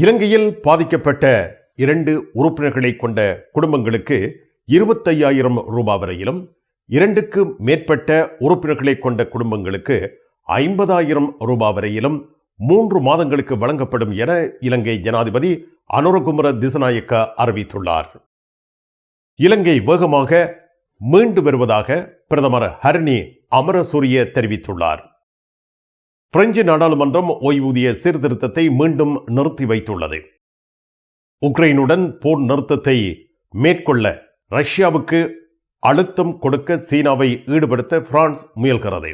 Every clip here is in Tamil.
இலங்கையில் பாதிக்கப்பட்ட இரண்டு உறுப்பினர்களை கொண்ட குடும்பங்களுக்கு இருபத்தையாயிரம் ரூபாய் வரையிலும் இரண்டுக்கு மேற்பட்ட உறுப்பினர்களை கொண்ட குடும்பங்களுக்கு ஐம்பதாயிரம் ரூபாய் வரையிலும் மூன்று மாதங்களுக்கு வழங்கப்படும் என இலங்கை ஜனாதிபதி அனுரகுமர திசநாயக்க அறிவித்துள்ளார். இலங்கை வேகமாக மீண்டு வருவதாக பிரதமர் ஹரணி அமரசூரிய தெரிவித்துள்ளார். பிரெஞ்சு நாடாளுமன்றம் ஓய்வூதிய சீர்திருத்தத்தை மீண்டும் நிறுத்தி வைத்துள்ளது. உக்ரைனுடன் போர் நிறுத்தத்தை மேற்கொள்ள ரஷ்யாவுக்கு அழுத்தம் கொடுக்க சீனாவை ஈடுபடுத்த பிரான்ஸ் முயல்கிறது.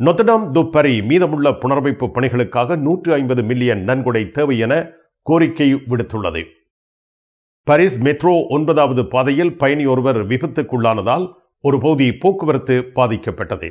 நொத்தடாம் துப்பரி மீதமுள்ள புனரமைப்பு பணிகளுக்காக நூற்று ஐம்பது மில்லியன் நன்கொடை தேவை என கோரிக்கை விடுத்துள்ளது. பாரிஸ் மெட்ரோ ஒன்பதாவது பாதையில் பயணி ஒருவர் விபத்துக்குள்ளானதால் ஒரு பகுதி போக்குவரத்து பாதிக்கப்பட்டது.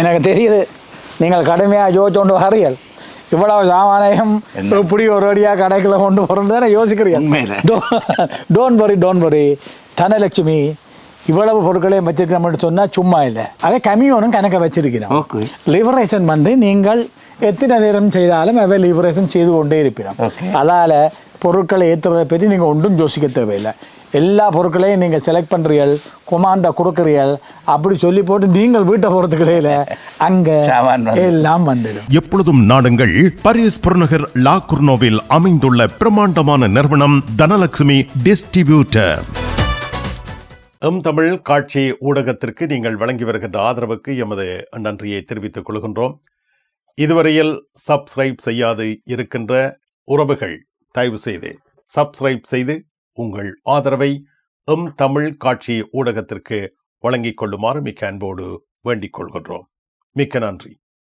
எனக்கு தெரியுது. நீங்கள் கடுமையாக யோசிச்சோண்டு வரீர்கள் இவ்வளவு சாமானையும் இப்படி ஒரு அடியாக கடைக்குள்ள கொண்டு உண்மையில. யோசிக்கிறீங்க don't worry don't worry Dhanalakshmi இவ்வளவு பொருட்களையும் வச்சிருக்கிறோம்னு சொன்னால் சும்மா இல்லை. அதை கமியோனும் கணக்க வச்சிருக்கிறோம். லிபரேஷன் வந்து நீங்கள் எத்தனை நேரம் செய்தாலும் அவை லிபரேஷன் செய்து கொண்டே இருப்பினோம். Okay. அதால் பொருட்களை ஏற்றுறதை பற்றி நீங்கள் ஒன்றும் யோசிக்க தேவையில்லை. எல்லா பொருட்களையும் நீங்கள் செலக்ட் பண்ணுறீர்கள் கொமாண்டா கொடுக்குறீர்கள். அப்படி சொல்லி போட்டு நீங்கள் வீட்டை போகிறதுக்கு இடையில அங்கே. எல்லாம் வந்துடும். எப்பொழுதும் நாடுங்கள் பாரிஸ் புறநகர் லா குர்னோவில் அமைந்துள்ள பிரம்மாண்டமான நிறுவனம் தனலட்சுமி டிஸ்ட்ரிபியூட்டர். எம் தமிழ் காட்சி ஊடகத்திற்கு நீங்கள் வழங்கி வருகின்ற ஆதரவுக்கு எமது நன்றியை தெரிவித்துக் கொள்கின்றோம். இதுவரையில் சப்ஸ்கிரைப் செய்யாது இருக்கின்ற உறவுகள் தயவு செய்து சப்ஸ்கிரைப் செய்து உங்கள் ஆதரவை எம் தமிழ் காட்சி ஊடகத்திற்கு வழங்கிக் கொள்ளுமாறு மிக்க அன்போடு வேண்டிக் கொள்கின்றோம். மிக்க நன்றி.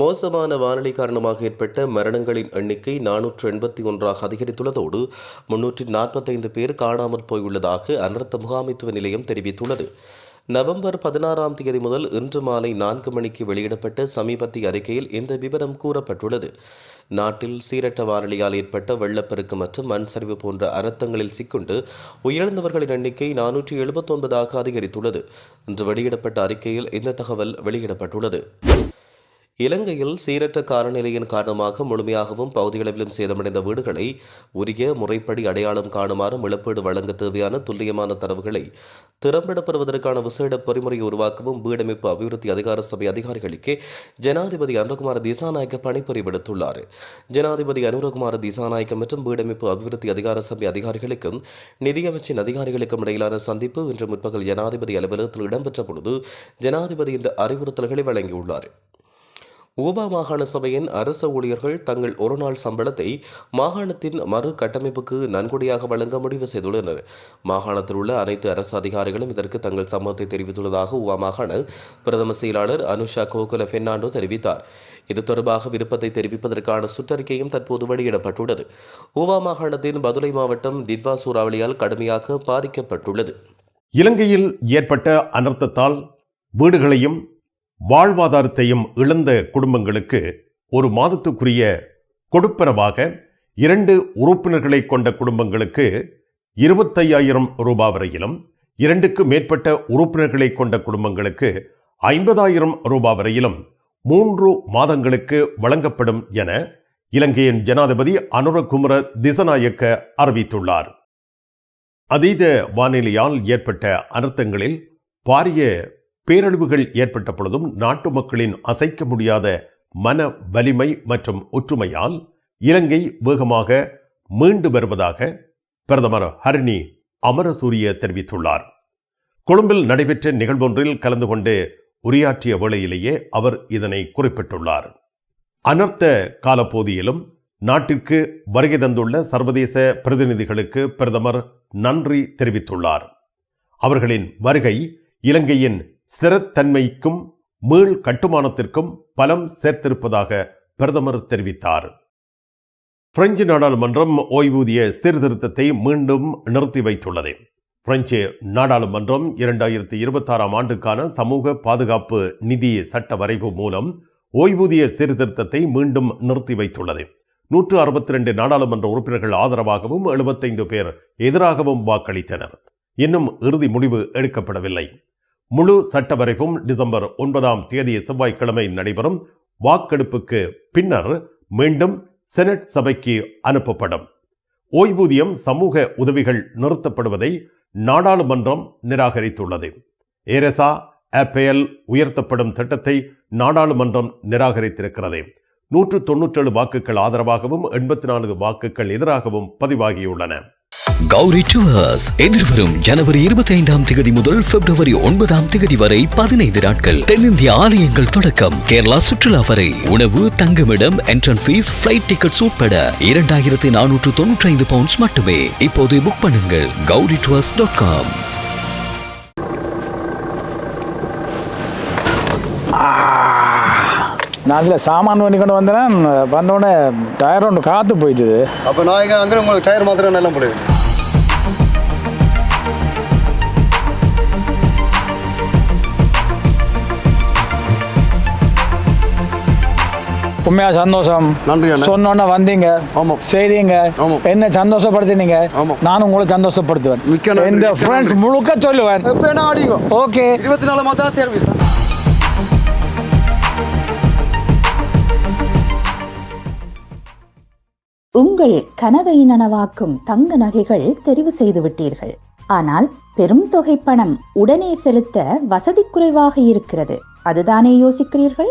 மோசமான வானிலை காரணமாக ஏற்பட்ட மரணங்களின் எண்ணிக்கை நானூற்று எண்பத்தி ஒன்றாக அதிகரித்துள்ளதோடு முன்னூற்றி நாற்பத்தைந்து பேர் காணாமல் போயுள்ளதாக அனர்த்த முகாமைத்துவ நிலையம் தெரிவித்துள்ளது. நவம்பர் பதினாறாம் தேதி முதல் இன்று மாலை நான்கு மணிக்கு வெளியிடப்பட்ட சமீபத்திய அறிக்கையில் இந்த விவரம் கூறப்பட்டுள்ளது. நாட்டில் சீரற்ற வானிலையால் ஏற்பட்ட வெள்ளப்பெருக்கு மற்றும் மண் சரிவு போன்ற அனர்த்தங்களில் சிக்குண்டு உயிரிழந்தவர்களின் எண்ணிக்கை நானூற்றி எழுபத்தொன்பதாக அதிகரித்துள்ளது. இன்று வெளியிடப்பட்ட அறிக்கையில் இந்த தகவல் வெளியிடப்பட்டுள்ளது. இலங்கையில் சீரற்ற காலநிலையின் காரணமாக முழுமையாகவும் பகுதியளவிலும் சேதமடைந்த வீடுகளை உரிய முறைப்படி அடையாளம் காணுமாறும் இழப்பீடு வழங்க தேவையான துல்லியமான தரவுகளை திறம்படப்படுவதற்கான விசேட பொறிமுறையை உருவாக்கவும் வீடமைப்பு அபிவிருத்தி அதிகார சபை அதிகாரிகளுக்கு ஜனாதிபதி அனுரகுமார திசாநாயக்க பணிப்புரை விடுத்துள்ளார். ஜனாதிபதி அனுரகுமார் திசாநாயக்க மற்றும் வீடமைப்பு அபிவிருத்தி அதிகார சபை அதிகாரிகளுக்கும் நிதியமைச்சின் அதிகாரிகளுக்கும் இடையிலான சந்திப்பு இன்று முற்பகல் ஜனாதிபதி அலுவலகத்தில் இடம்பெற்ற பொழுது ஜனாதிபதி இந்த அறிவுறுத்தல்களை வழங்கியுள்ளார். ஊபா மாகாண சபையின் அரச ஊழியர்கள் தங்கள் ஒருநாள் சம்பளத்தை மாகாணத்தின் மறு கட்டமைப்புக்கு நன்கொடையாக வழங்க முடிவு செய்துள்ளனர். மாகாணத்தில் உள்ள அனைத்து அரசு அதிகாரிகளும் இதற்கு தங்கள் சம்மதத்தை தெரிவித்துள்ளதாக ஊவா மாகாண பிரதம செயலாளர் அனுஷா கோகுல பெர்னாண்டோ தெரிவித்தார். இது தொடர்பாக விருப்பத்தை தெரிவிப்பதற்கான சுற்றறிக்கையும் தற்போது வெளியிடப்பட்டுள்ளது. ஊவா மாகாணத்தின் பதுளை மாவட்டம் டிட்வா சூறாவளியால் கடுமையாக பாதிக்கப்பட்டுள்ளது. இலங்கையில் ஏற்பட்ட அனர்த்தத்தால் வீடுகளையும் வாழ்வாதாரத்தையும் இழந்த குடும்பங்களுக்கு ஒரு மாதத்துக்குரிய கொடுப்பனவாக இரண்டு உறுப்பினர்களை கொண்ட குடும்பங்களுக்கு இருபத்தையாயிரம் ரூபாய் வரையிலும் இரண்டுக்கு மேற்பட்ட உறுப்பினர்களை கொண்ட குடும்பங்களுக்கு ஐம்பதாயிரம் ரூபாய் வரையிலும் மூன்று மாதங்களுக்கு வழங்கப்படும் என இலங்கையின் ஜனாதிபதி அனுரகுமர திசநாயக்க அறிவித்துள்ளார். அதீத வானிலையால் ஏற்பட்ட அனர்த்தங்களில் பாரிய பேரழிவுகள் ஏற்பட்ட பொழுதும் நாட்டு மக்களின் அசைக்க முடியாத மன வலிமை மற்றும் ஒற்றுமையால் இலங்கை வேகமாக மீண்டு வருவதாக பிரதமர் ஹரிணி அமரசூரிய தெரிவித்துள்ளார். கொழும்பில் நடைபெற்ற நிகழ்வொன்றில் கலந்து கொண்டு உரையாற்றிய வேளையிலேயே அவர் இதனை குறிப்பிட்டுள்ளார். அனர்த்த காலப்போதியிலும் நாட்டிற்கு வருகை தந்துள்ள சர்வதேச பிரதிநிதிகளுக்கு பிரதமர் நன்றி தெரிவித்துள்ளார். அவர்களின் வருகை இலங்கையின் ஸ்திரத்தன்மைக்கும் மீள் கட்டுமானத்திற்கும் பலம் சேர்த்திருப்பதாக பிரதமர் தெரிவித்தார். பிரெஞ்சு நாடாளுமன்றம் ஓய்வூதிய சீர்திருத்தத்தை மீண்டும் நிறுத்தி வைத்துள்ளது. பிரெஞ்சு நாடாளுமன்றம் இரண்டாயிரத்தி இருபத்தாறாம் ஆண்டுக்கான சமூக பாதுகாப்பு நிதி சட்ட வரைவு மூலம் ஓய்வூதிய சீர்திருத்தத்தை மீண்டும் நிறுத்தி வைத்துள்ளது. நூற்று அறுபத்தி ரெண்டு நாடாளுமன்ற உறுப்பினர்கள் ஆதரவாகவும் எழுபத்தைந்து பேர் எதிராகவும் வாக்களித்தனர். இன்னும் இறுதி முடிவு எடுக்கப்படவில்லை. முழு சட்ட டிசம்பர் ஒன்பதாம் தேதி செவ்வாய்க்கிழமை நடைபெறும் வாக்கெடுப்புக்கு பின்னர் மீண்டும் செனட் சபைக்கு அனுப்பப்படும். ஓய்வூதியம் சமூக உதவிகள் நிறுத்தப்படுவதை நாடாளுமன்றம் நிராகரித்துள்ளது. ஏரசா ஆப்பேல் உயர்த்தப்படும் திட்டத்தை நாடாளுமன்றம் நிராகரித்திருக்கிறது. நூற்று தொன்னூற்றேழு வாக்குகள் ஆதரவாகவும் எண்பத்தி நான்கு வாக்குகள் எதிராகவும் பதிவாகியுள்ளன. கௌரி டுவர்ஸ் எதிர்வரும் ஜனவரி இருபத்தி ஐந்தாம் திகதி முதல் பிப்ரவரி ஒன்பதாம் திகதி வரை பதினைந்து நாட்கள். தென்னிந்திய ஆலயங்கள் தொடக்கம். கேரளா சுற்றுலா வரை. உணவு தங்குமிடம் என்ட்ரன் ஃபீஸ் ஃபிளைட் டிக்கெட்ஸ் உட்பட இரண்டாயிரத்தி நானூற்று தொன்னூற்றி ஐந்து பவுண்ட்ஸ் மட்டுமே. இப்போது புக் பண்ணுங்கள். கௌரி டுவர்ஸ் டாட் காம் நான் அதில் சாமான் பண்ணி கொண்டு வந்தேன். வந்தோடனே டயர் ஒன்று காற்று போயிட்டுது. அப்போ நான் இங்கே அங்கே உங்களுக்கு டயர் மாத்திரம் எல்லாம் போடுது உண்மையா சந்தோஷம். நன்றி அண்ணா. சொன்னோன்னே வந்தீங்க. ஆமாம். செய்தீங்க. என்ன சந்தோஷப்படுத்தினீங்க. நானும் உங்களை சந்தோஷப்படுத்துவேன். மிக்க ஃப்ரெண்ட்ஸ். முழுக்க சொல்லுவேன். ஓகே. இருபத்தி நாலு மாதம் சர்வீஸ் உங்கள் கனவை நனவாக்கும் தங்க நகைகள் தெரிவு செய்து விட்டீர்கள். ஆனால் பெரும் தொகை பணம் உடனே செலுத்த வசதி குறைவாக இருக்கிறது. அதுதானே யோசிக்கிறீர்கள்?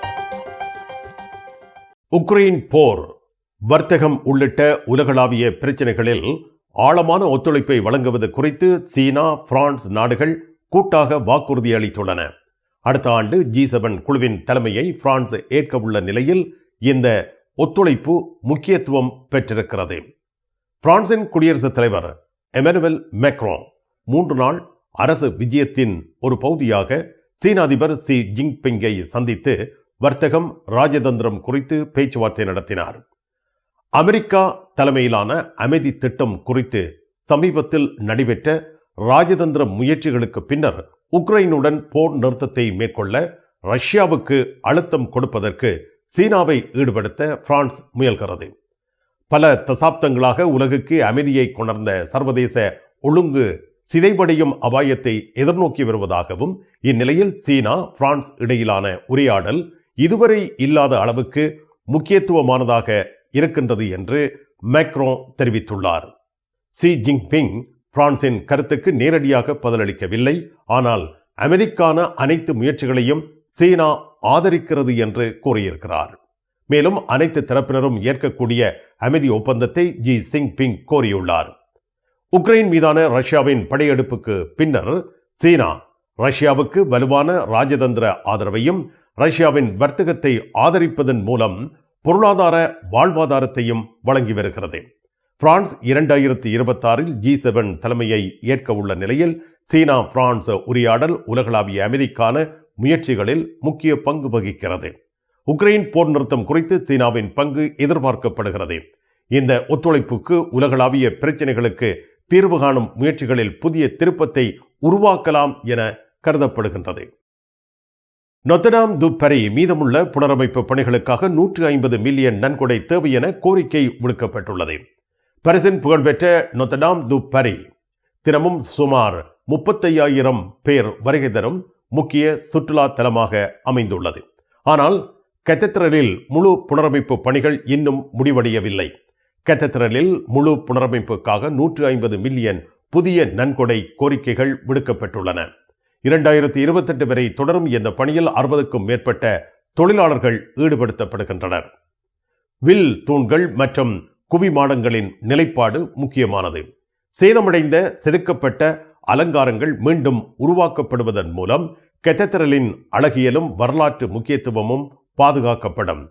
உக்ரைன் போர் வர்த்தகம் உள்ளிட்ட உலகளாவிய பிரச்சனைகளில் ஆழமான ஒத்துழைப்பை வழங்குவது குறித்து சீனா பிரான்ஸ் நாடுகள் கூட்டாக வாக்குறுதி அளித்துள்ளன. அடுத்த ஆண்டு ஜி செவன் குழுவின் தலைமையை பிரான்ஸ் ஏற்க உள்ள நிலையில் இந்த ஒத்துழைப்பு முக்கியத்துவம் பெற்றிருக்கிறது. பிரான்சின் குடியரசுத் தலைவர் எமனுவல் மேக்ரோ மூன்று நாள் அரசு விஜயத்தின் ஒரு பகுதியாக சீன அதிபர் சி ஜின்பிங்கை சந்தித்து வர்த்தகம் ராஜதந்திரம் குறித்து பேச்சுவார்த்தை நடத்தினார். அமெரிக்கா தலைமையிலான அமைதி திட்டம் குறித்து சமீபத்தில் நடைபெற்ற ராஜதந்திர முயற்சிகளுக்கு பின்னர் உக்ரைனுடன் போர் நிறுத்தத்தை மேற்கொள்ள ரஷ்யாவுக்கு அழுத்தம் கொடுப்பதற்கு சீனாவை ஈடுபடுத்த பிரான்ஸ் முயல்கிறது. பல தசாப்தங்களாக உலகுக்கு அமைதியை கொணர்ந்த சர்வதேச ஒழுங்கு சிதைவடையும் அபாயத்தை எதிர்நோக்கி வருவதாகவும் இந்நிலையில் சீனா பிரான்ஸ் இடையிலான உரையாடல் இதுவரை இல்லாத அளவுக்கு முக்கியத்துவமானதாக இருக்கின்றது என்று மேக்ரோ தெரிவித்துள்ளார். சி ஜின்பிங் பிரான்சின் கருத்துக்கு நேரடியாக பதிலளிக்கவில்லை. ஆனால் அமைதிக்கான அனைத்து முயற்சிகளையும் சீனா ஆதரிக்கிறது என்று கூறியிருக்கிறார். மேலும் அனைத்து தரப்பினரும் ஏற்கக்கூடிய அமைதி ஒப்பந்தத்தை ஜி பிங் கோரியுள்ளார். உக்ரைன் மீதான ரஷ்யாவின் படையெடுப்புக்கு பின்னர் சீனா ரஷ்யாவுக்கு வலுவான ராஜதந்திர ஆதரவையும் ரஷ்யாவின் வர்த்தகத்தை ஆதரிப்பதன் மூலம் பொருளாதார வாழ்வாதாரத்தையும் வழங்கி வருகிறது. பிரான்ஸ் இரண்டாயிரத்தி இருபத்தாறில் ஜி செவன் தலைமையை ஏற்க உள்ள நிலையில் சீனா பிரான்ஸ் உரையாடல் உலகளாவிய அமைதிக்கான முயற்சிகளில் முக்கிய பங்கு வகிக்கிறது. உக்ரைன் போர் நிறுத்தம் குறித்து சீனாவின் பங்கு எதிர்பார்க்கப்படுகிறது. இந்த ஒத்துழைப்புக்கு உலகளாவிய பிரச்சினைகளுக்கு தீர்வு காணும் முயற்சிகளில் புதிய திருப்பத்தை உருவாக்கலாம் என கருதப்படுகின்றது. நொத்தடாம் துப்பரி மீதமுள்ள புனரமைப்பு பணிகளுக்காக நூற்று ஐம்பது மில்லியன் நன்கொடை தேவை என கோரிக்கை விடுக்கப்பட்டுள்ளது. பரிசின் புகழ்பெற்ற நொத்தடாம் துப்பரி தினமும் சுமார் முப்பத்தையாயிரம் பேர் வருகை தரும் முக்கிய சுற்றுலா தலமாக அமைந்துள்ளது. ஆனால் கத்தத்திரலில் முழு புனரமைப்பு பணிகள் இன்னும் முடிவடையவில்லை. கத்தத்திரலில் முழு புனரமைப்புக்காக நூற்று ஐம்பது மில்லியன் புதிய நன்கொடை கோரிக்கைகள் விடுக்கப்பட்டுள்ளன. இரண்டாயிரத்தி இருபத்தெட்டு வரை தொடரும் இந்த பணியில் அறுபதுக்கும் மேற்பட்ட தொழிலாளர்கள் ஈடுபடுத்தப்படுகின்றனர். வில் தூண்கள் மற்றும் குவிமாடங்களின் நிலைப்பாடு முக்கியமானது. சேதமடைந்த செதுக்கப்பட்ட அலங்காரங்கள் மீண்டும் உருவாக்கப்படுவதன் மூலம் கெத்தத்திரலின் அழகியலும் வரலாற்று முக்கியத்துவமும் பாதுகாக்கப்படும்.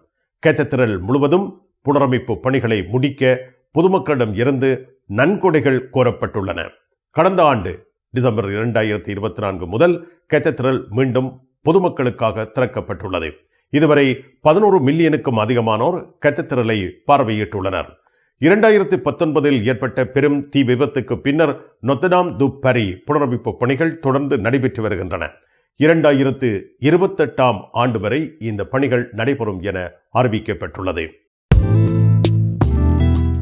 கெத்தத்திரல் முழுவதும் புனரமைப்பு பணிகளை முடிக்க பொதுமக்களிடம் இருந்து நன்கொடைகள் கோரப்பட்டுள்ளன. கடந்த ஆண்டு டிசம்பர் இரண்டாயிரத்தி இருபத்தி நான்கு முதல் கெத்தத்திரல் மீண்டும் பொதுமக்களுக்காக திறக்கப்பட்டுள்ளது. இதுவரை பதினோரு மில்லியனுக்கும் அதிகமானோர் கெத்தத்திரலை பார்வையிட்டுள்ளனர். இரண்டாயிரத்தி பத்தொன்பதில் ஏற்பட்ட பெரும் தீ விபத்துக்கு பின்னர் நொத்தனாம் து பரி புனரமைப்பு பணிகள் தொடர்ந்து நடைபெற்று வருகின்றன. இரண்டாயிரத்து இருபத்தெட்டாம் ஆண்டு வரை இந்த பணிகள் நடைபெறும் என அறிவிக்கப்பட்டுள்ளது.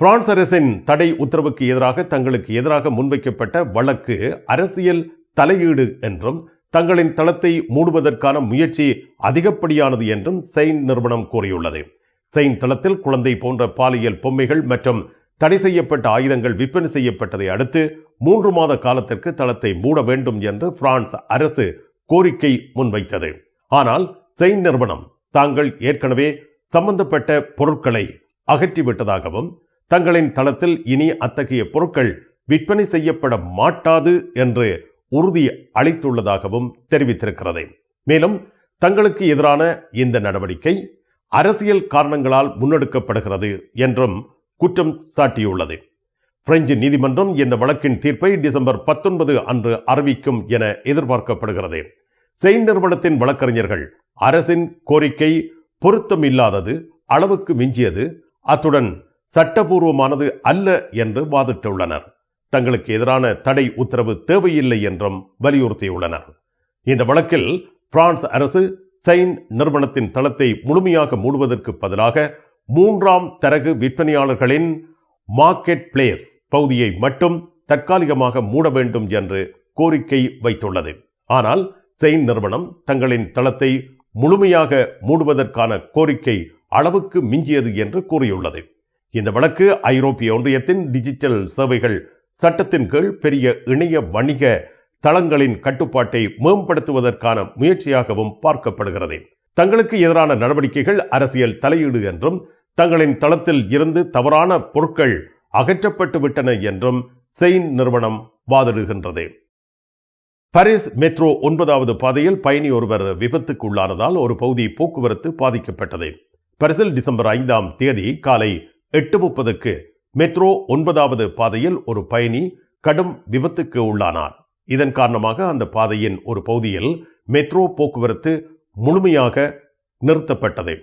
பிரான்ஸ் அரசின் தடை உத்தரவுக்கு எதிராக தங்களுக்கு எதிராக முன்வைக்கப்பட்ட வழக்கு அரசியல் தலையீடு என்றும் தங்களின் தளத்தை மூடுவதற்கான முயற்சி அதிகப்படியானது என்றும் செயின் நிறுவனம் கூறியுள்ளது. செயின் தளத்தில் குழந்தை போன்ற பாலியல் பொம்மைகள் மற்றும் தடை செய்யப்பட்ட ஆயுதங்கள் விற்பனை செய்யப்பட்டதை அடுத்து மூன்று மாத காலத்திற்கு தளத்தை மூட வேண்டும் என்று பிரான்ஸ் அரசு கோரிக்கை முன்வைத்தது. ஆனால் செயின் நிறுவனம் தாங்கள் ஏற்கனவே சம்பந்தப்பட்ட பொருட்களை அகற்றிவிட்டதாகவும் தங்களின் தளத்தில் இனி அத்தகைய பொருட்கள் விற்பனை செய்யப்பட மாட்டாது என்று உறுதி அளித்துள்ளதாகவும் தெரிவித்திருக்கிறது. மேலும் தங்களுக்கு எதிரான இந்த நடவடிக்கை அரசியல் காரணங்களால் முன்னெடுக்கப்படுகிறது என்றும் குற்றம் சாட்டியுள்ளது. பிரெஞ்சு நீதிமன்றம் இந்த வழக்கின் தீர்ப்பை டிசம்பர் பத்தொன்பது அன்று அறிவிக்கும் என எதிர்பார்க்கப்படுகிறது. செயின் நிறுவனத்தின் வழக்கறிஞர்கள் அரசின் கோரிக்கை பொருத்தமில்லாதது அளவுக்கு மிஞ்சியது. அத்துடன் சட்டபூர்வமானது அல்ல என்று வாதிட்டுள்ளனர். தங்களுக்கு எதிரான தடை உத்தரவு தேவையில்லை என்றும் வலியுறுத்தியுள்ளனர். இந்த வழக்கில் பிரான்ஸ் அரசு செயின் நிறுவனத்தின் தளத்தை முழுமையாக மூடுவதற்கு பதிலாக மூன்றாம் தரகு விற்பனையாளர்களின் மார்க்கெட் பிளேஸ் பகுதியை மட்டும் தற்காலிகமாக மூட வேண்டும் என்று கோரிக்கை வைத்துள்ளது. ஆனால் செயின் நிறுவனம் தங்களின் தளத்தை முழுமையாக மூடுவதற்கான கோரிக்கை அளவுக்கு மிஞ்சியது என்று கூறியுள்ளது. இந்த வழக்கு ஐரோப்பிய ஒன்றியத்தின் டிஜிட்டல் சேவைகள் சட்டத்தின் கீழ் பெரிய இணைய வணிக தளங்களின் கட்டுப்பாட்டை மேம்படுத்துவதற்கான முயற்சியாகவும் பார்க்கப்படுகிறது. தங்களுக்கு எதிரான நடவடிக்கைகள் அரசியல் தலையீடு என்றும் தங்களின் தளத்தில் இருந்து தவறான பொருட்கள் அகற்றப்பட்டு விட்டன என்றும் செயின் நிறுவனம் வாதிடுகின்றது. பாரிஸ் மெட்ரோ ஒன்பதாவது பாதையில் பயணி ஒருவர் விபத்துக்கு உள்ளானதால் ஒரு பகுதி போக்குவரத்து பாதிக்கப்பட்டது. பரிசில் டிசம்பர் ஐந்தாம் தேதி காலை எட்டு முப்பதுக்கு மெட்ரோ ஒன்பதாவது பாதையில் ஒரு பயணி கடும் விபத்துக்கு உள்ளானார். இதன் காரணமாக அந்த பாதையின் ஒரு பகுதியில் மெட்ரோ போக்குவரத்து முழுமையாக நிறுத்தப்பட்டது.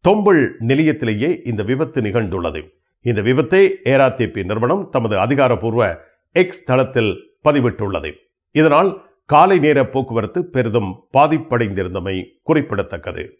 தொம்பல் நிலையத்திலேயே இந்த விபத்து நிகழ்ந்துள்ளது. இந்த விபத்தை ஏராத்திபி நிறுவனம் தமது அதிகாரப்பூர்வ எக்ஸ் தளத்தில் பதிவிட்டுள்ளது. இதனால் காலை நேர போக்குவரத்து பெரிதும் பாதிப்படைந்திருந்தமை குறிப்பிடத்தக்கது.